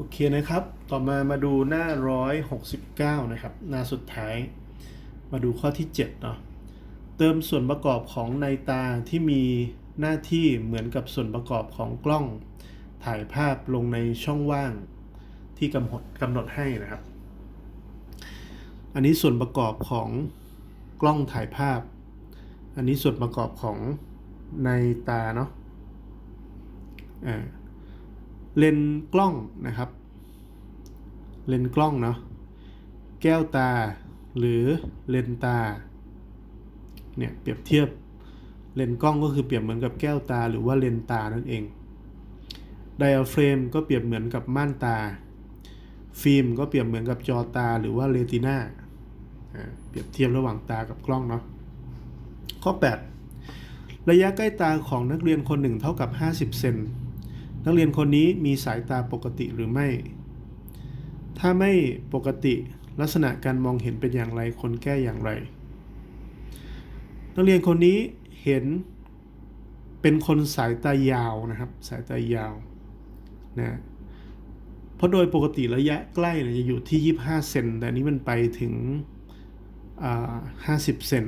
โอเคนะครับ ต่อมามาดูหน้า 169 นะครับ หน้าสุดท้าย มาดูข้อที่ 7 เนาะ เติมส่วนประกอบของในตาที่มีหน้าที่เหมือนกับส่วนประกอบของกล้อง ถ่ายภาพลงในช่องว่างที่กำหนดกำหนดให้นะครับ อันนี้ส่วนประกอบของกล้องถ่ายภาพ อันนี้ส่วนประกอบของในตาเนาะ อ่า เลนกล้องนะครับ เลนกล้องเนาะแก้วตา หรือเลนตาเนี่ยเปรียบเทียบเลนกล้องก็คือเปรียบเหมือนกับแก้วตาหรือว่าเลนตานั่นเองไดอะเฟรมก็เปรียบเหมือนกับม่านตา ฟิล์มก็เปรียบเหมือนกับจอตาหรือว่าเรติน่าเปรียบเทียบระหว่างตากับกล้องเนาะข้อ 8 ระยะใกล้ตาของนักเรียนคนหนึ่งเท่ากับ 50 เซน นักเรียนคนนี้มีสายตาปกติหรือไม่ ถ้าไม่ปกติลักษณะการมองเห็นเป็นอย่างไรคนแก้อย่างไร นักเรียนคนนี้เห็นเป็นคนสายตายาวนะครับ สายตายาวนะเพราะโดยปกติระยะใกล้เนี่ยจะอยู่ที่ 25 เซนแต่นี้มันไปถึงอ่า50 เซน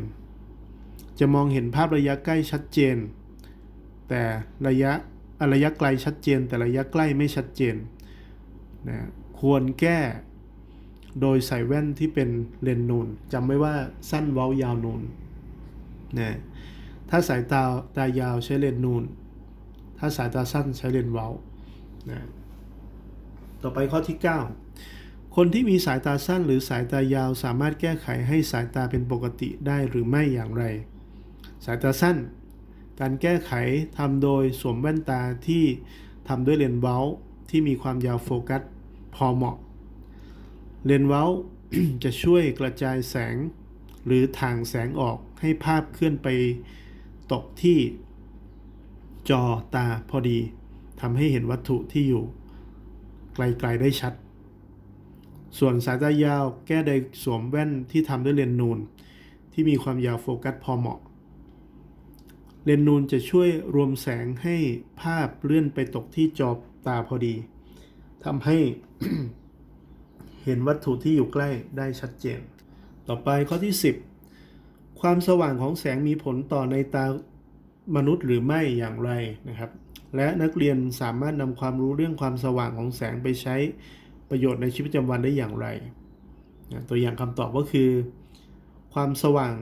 จะมองเห็นภาพระยะใกล้ชัดเจน แต่ระยะ ระยะไกลชัดเจน แต่ระยะใกล้ไม่ชัดเจนนะควรแก้โดยใส่แว่นที่เป็นเลนส์นูนจำไว้ว่าสั้นเว้ายาวนูนนะถ้าสายตาตายาวใช้เลนส์นูน ถ้าสายตาสั้นใช้เลนส์เว้านะต่อไปข้อที่ 9 คนที่มีสายตาสั้นหรือสายตายาวสามารถแก้ไขให้สายตาเป็นปกติได้หรือไม่อย่างไร สายตาสั้น การแก้ไขทำโดยสวมแว่นตาที่ทำด้วยเลนส์เว้าที่มีความยาวโฟกัสพอเหมาะ เลนส์เว้าจะช่วยกระจายแสง หรือถ่างแสงออกให้ภาพเคลื่อนไปตกที่จอตาพอดีทำให้เห็นวัตถุที่อยู่ ไกลๆได้ชัด ส่วนสายตายาวแก้โดยสวมแว่นที่ทำด้วยเลนส์นูน ที่มีความยาวโฟกัสพอเหมาะ เลนส์นูนจะช่วยรวมแสงให้ภาพเลื่อนไปตกที่จอตาพอดีทำให้เห็นวัตถุที่อยู่ใกล้ได้ชัดเจน ต่อไปข้อที่ 10 ความสว่างของแสงมีผลต่อในตามนุษย์หรือไม่อย่างไรนะครับ และนักเรียนสามารถนำความรู้เรื่องความสว่างของแสงไปใช้ประโยชน์ในชีวิตประจำวันได้อย่างไรนะตัวอย่างคำตอบก็คือ ความสว่าง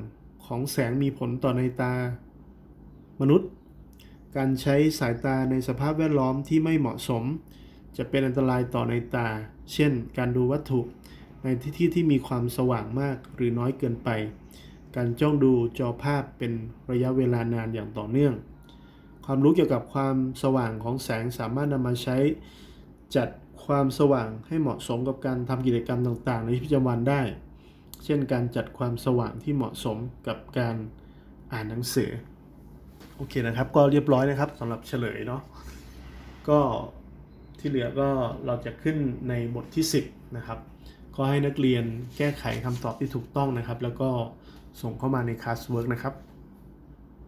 ของแสงมีผลต่อในตา มนุษย์ การใช้สายตาในสภาพแวดล้อมที่ไม่เหมาะสม จะเป็นอันตรายต่อในตา เช่น การดูวัตถุในที่ที่ที่มีความสว่างมากหรือน้อยเกินไป การจ้องดูจอภาพเป็นระยะเวลานานอย่างต่อเนื่อง ความรู้เกี่ยวกับความสว่างของแสงสามารถนำมาใช้จัดความสว่างให้เหมาะสมกับการทำกิจกรรมต่างๆ ในชีวิตประจำวันได้ เช่นการจัดความสว่างที่เหมาะสมกับการอ่านหนังสือ โอเคนะครับ ก็เรียบร้อยนะครับสำหรับเฉลยเนาะก็ที่เหลือก็เราจะขึ้นในบทที่ 10 นะครับ ก็ให้นักเรียนแก้ไขคำตอบที่ถูกต้องนะครับ แล้วก็ส่งเข้ามาในคลาสเวิร์กนะครับ